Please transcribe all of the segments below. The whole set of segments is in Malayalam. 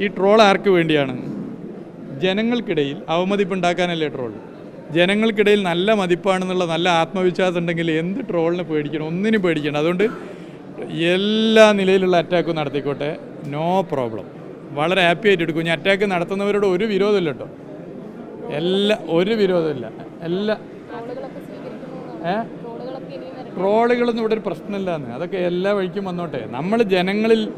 ഈ ട്രോൾ ആർക്ക് വേണ്ടിയാണ്? ജനങ്ങൾക്കിടയിൽ അവമതിപ്പുണ്ടാക്കാനല്ലേ ട്രോൾ? ജനങ്ങൾക്കിടയിൽ നല്ല മതിപ്പാണെന്നുള്ള നല്ല ആത്മവിശ്വാസം ഉണ്ടെങ്കിൽ എന്ത് ട്രോളിന് പേടിക്കണം? ഒന്നിനും പേടിക്കണം അതുകൊണ്ട് എല്ലാ നിലയിലുള്ള അറ്റാക്കും നടത്തിക്കോട്ടെ. നോ പ്രോബ്ലം വളരെ ഹാപ്പി ആയിട്ട് എടുക്കും. ഇനി അറ്റാക്ക് നടത്തുന്നവരോട് ഒരു വിരോധമില്ല കേട്ടോ. എല്ലാ ഒരു വിരോധമില്ല. എല്ലാ ഏ? ട്രോളുകളൊന്നും ഇവിടെ ഒരു പ്രശ്നമില്ലാന്ന്. അതൊക്കെ എല്ലാ വഴിക്കും വന്നോട്ടെ. നമ്മൾ ജനങ്ങളിൽ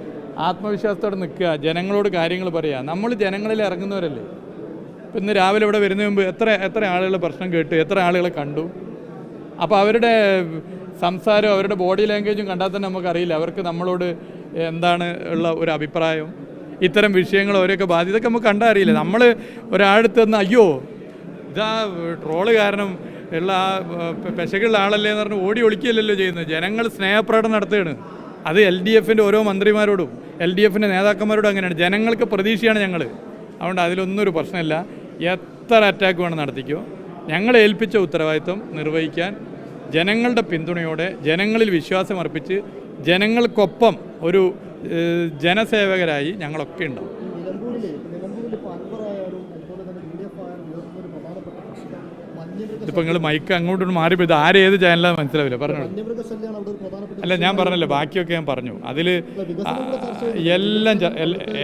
ആത്മവിശ്വാസത്തോടെ നിൽക്കുക ജനങ്ങളോട് കാര്യങ്ങൾ പറയുക. നമ്മൾ ജനങ്ങളിൽ ഇറങ്ങുന്നവരല്ലേ? ഇപ്പം ഇന്ന് രാവിലെ ഇവിടെ വരുന്നതിന് മുമ്പ് എത്ര എത്ര ആളുകളുടെ പ്രശ്നം കേട്ടു എത്ര ആളുകളെ കണ്ടു? അപ്പോൾ അവരുടെ സംസാരം അവരുടെ ബോഡി ലാംഗ്വേജും കണ്ടാൽ തന്നെ നമുക്കറിയില്ല. അവർക്ക് നമ്മളോട് എന്താണ് ഉള്ള ഒരു അഭിപ്രായം? ഇത്തരം വിഷയങ്ങൾ അവരെയൊക്കെ ബാധ്യത ഇതൊക്കെ നമുക്ക് കണ്ടാൽ അറിയില്ല. നമ്മൾ ഒരാഴത്ത് നിന്ന് അയ്യോ ഇതാ ട്രോൾ കാരണം ഉള്ള ആ പെശകുള്ള ആളല്ലേ എന്ന് പറഞ്ഞ് ഓടി ഒളിക്കുകയല്ലല്ലോ ചെയ്യുന്നത്. ജനങ്ങൾ സ്നേഹപ്രകടനം നടത്തുകയാണ്. അത് എൽ ഡി എഫിന്റെ ഓരോ മന്ത്രിമാരോടും എൽ ഡി എഫിന്റെ നേതാക്കന്മാരോടും അങ്ങനെയാണ്. ജനങ്ങൾക്ക് പ്രതീക്ഷയാണ് ഞങ്ങൾ അതുകൊണ്ട് അതിലൊന്നും ഒരു പ്രശ്നമില്ല. എത്ര അറ്റാക്ക് വേണം നടത്തിക്കോ. ഞങ്ങളെ ഏൽപ്പിച്ച ഉത്തരവാദിത്വം നിർവഹിക്കാൻ ജനങ്ങളുടെ പിന്തുണയോടെ ജനങ്ങളിൽ വിശ്വാസമർപ്പിച്ച് ജനങ്ങൾക്കൊപ്പം ഒരു ജനസേവകരായി ഞങ്ങളൊക്കെ ഉണ്ടാവും. ഇതിപ്പോൾ നിങ്ങൾ മൈക്ക് അങ്ങോട്ടും മാറി പോയി ആര് ഏത് ചാനലാണെന്ന് മനസ്സിലാവില്ല? പ്രധാനപ്പെട്ട അല്ല ഞാൻ പറഞ്ഞല്ലോ ബാക്കിയൊക്കെ ഞാൻ പറഞ്ഞു. അതിൽ എല്ലാം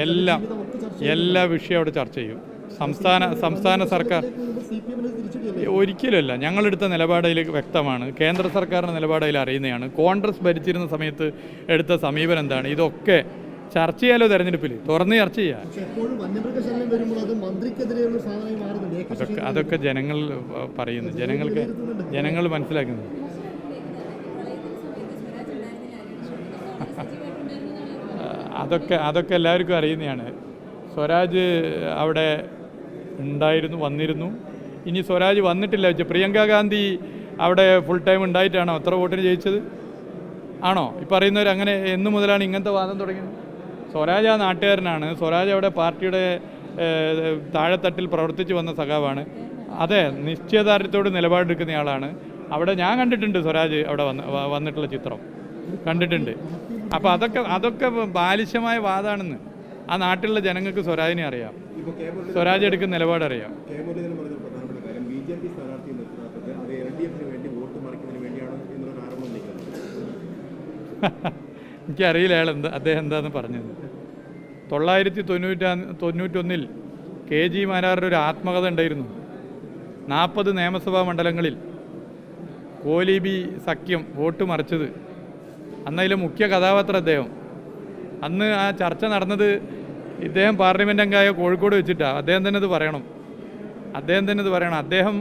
എല്ലാം എല്ലാ വിഷയവും അവിടെ ചർച്ച ചെയ്യും. സംസ്ഥാന സംസ്ഥാന സർക്കാർ ഒരിക്കലുമല്ല. ഞങ്ങളെടുത്ത നിലപാടയിൽ വ്യക്തമാണ്. കേന്ദ്ര സർക്കാരിന്റെ നിലപാടയിൽ അറിയുന്നതാണ്. കോൺഗ്രസ് ഭരിച്ചിരുന്ന സമയത്ത് എടുത്ത സമീപനം എന്താണ്? ഇതൊക്കെ ചർച്ച ചെയ്യാലോ തെരഞ്ഞെടുപ്പിൽ? തുറന്ന് ചർച്ച ചെയ്യാം. അതൊക്കെ അതൊക്കെ ജനങ്ങൾ പറയുന്നു. ജനങ്ങൾക്ക് ജനങ്ങൾ മനസ്സിലാക്കുന്നു അതൊക്കെ അതൊക്കെ എല്ലാവർക്കും അറിയുന്നതാണ്. സ്വരാജ് അവിടെ ഉണ്ടായിരുന്നു വന്നിരുന്നു. ഇനി സ്വരാജ് വന്നിട്ടില്ല വെച്ചാൽ പ്രിയങ്ക ഗാന്ധി അവിടെ ഫുൾ ടൈം ഉണ്ടായിട്ടാണോ? എത്ര വോട്ടിന് ജയിച്ചത്? ആണോ? ഈ പറയുന്നവർ അങ്ങനെ എന്ന് മുതലാണ് ഇങ്ങനത്തെ വാദം തുടങ്ങിയത്. സ്വരാജ് ആ നാട്ടുകാരനാണ്. സ്വരാജ് അവിടെ പാർട്ടിയുടെ താഴെത്തട്ടിൽ പ്രവർത്തിച്ചു വന്ന സഖാവാണ്. അതെ നിശ്ചയദാർഢ്യത്തോട് നിലപാടെടുക്കുന്ന ആളാണ് അവിടെ ഞാൻ കണ്ടിട്ടുണ്ട് സ്വരാജ് അവിടെ വന്ന് വന്നിട്ടുള്ള ചിത്രം. കണ്ടിട്ടുണ്ട്. അപ്പോൾ അതൊക്കെ അതൊക്കെ ബാലിശമായ വാദാണെന്ന് ആ നാട്ടിലുള്ള ജനങ്ങൾക്ക് സ്വരാജിനെ അറിയാം. സ്വരാജ് എടുക്കുന്ന നിലപാടറിയാം. എനിക്കറിയില്ല അയാൾ എന്താ അദ്ദേഹം എന്താന്ന് പറഞ്ഞത്. തൊള്ളായിരത്തി തൊണ്ണൂറ്റാ തൊണ്ണൂറ്റൊന്നിൽ കെ ജി മാരാരുടെ ഒരു ആത്മകഥ ഉണ്ടായിരുന്നു. നാൽപ്പത് നിയമസഭാ മണ്ഡലങ്ങളിൽ കോലീബി സഖ്യം വോട്ട് മറിച്ചത്. അന്നതിലെ മുഖ്യ കഥാപാത്രം അദ്ദേഹം. അന്ന് ആ ചർച്ച നടന്നത് ഇദ്ദേഹം പാർലമെന്റ് അംഗമായ കോഴിക്കോട് വെച്ചിട്ടാണ് അദ്ദേഹം തന്നെ ഇത് പറയണം. അദ്ദേഹം തന്നെ ഇത് പറയണം. അദ്ദേഹം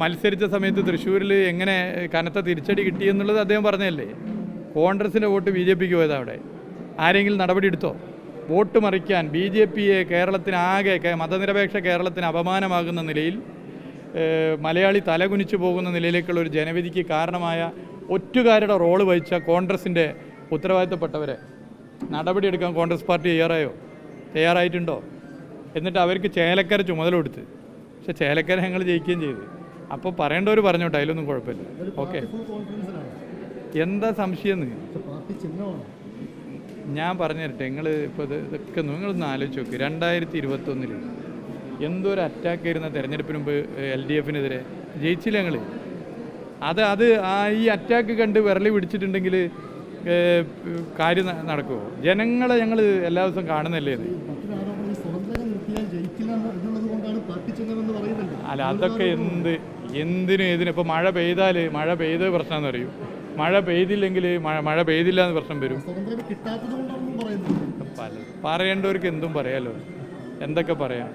മത്സരിച്ച സമയത്ത് തൃശ്ശൂരിൽ എങ്ങനെ കനത്ത തിരിച്ചടി കിട്ടിയെന്നുള്ളത് അദ്ദേഹം പറഞ്ഞതല്ലേ? കോൺഗ്രസിന്റെ വോട്ട് ബി ജെ പിക്ക് പോയതവിടെ ആരെങ്കിലും നടപടി എടുത്തോ? വോട്ട് മറിക്കാൻ ബി ജെ പിയെ കേരളത്തിനാകെ മതനിരപേക്ഷ കേരളത്തിന് അപമാനമാകുന്ന നിലയിൽ മലയാളി തലകുനിച്ചു പോകുന്ന നിലയിലേക്കുള്ള ഒരു ജനവിധിക്ക് കാരണമായ ഒറ്റുകാരുടെ റോൾ വഹിച്ച കോൺഗ്രസിന്റെ ഉത്തരവാദിത്തപ്പെട്ടവരെ നടപടിയെടുക്കാൻ കോൺഗ്രസ് പാർട്ടി തയ്യാറായോ? തയ്യാറായിട്ടുണ്ടോ? എന്നിട്ട് അവർക്ക് ചേലക്കര ചുമതല കൊടുത്ത്. പക്ഷെ ചേലക്കര ഞങ്ങൾ ജയിക്കുകയും ചെയ്തു. അപ്പോൾ പറയേണ്ടവർ പറഞ്ഞോട്ടെ അതിലൊന്നും കുഴപ്പമില്ല. ഓക്കെ. എന്താ സംശയം ഞാൻ പറഞ്ഞു നിങ്ങൾ ഇപ്പോൾ ഇത് ഇതൊക്കെ നിങ്ങളൊന്ന് ആലോചിച്ച് നോക്ക്. രണ്ടായിരത്തി ഇരുപത്തൊന്നിൽ എന്തോ ഒരു അറ്റാക്ക് ആയിരുന്ന തെരഞ്ഞെടുപ്പിന് മുമ്പ് എൽ ഡി എഫിനെതിരെ? ജയിച്ചില്ല ഞങ്ങൾ അത് അത് ആ ഈ അറ്റാക്ക് കണ്ട് വിരളി പിടിച്ചിട്ടുണ്ടെങ്കിൽ കാര്യം നടക്കുമോ ജനങ്ങളെ ഞങ്ങൾ എല്ലാ ദിവസവും കാണുന്നല്ലേ ഇത്? അല്ല അതൊക്കെ എന്ത് എന്തിനും ഇതിന് ഇപ്പോൾ മഴ പെയ്താൽ മഴ പെയ്ത പ്രശ്നമെന്ന് അറിയും മഴ പെയ്തില്ലെങ്കിൽ മഴ മഴ പെയ്തില്ല എന്ന് പ്രശ്നം വരും. പറയേണ്ടവർക്ക് എന്തും പറയാലോ. എന്തൊക്കെ പറയാം?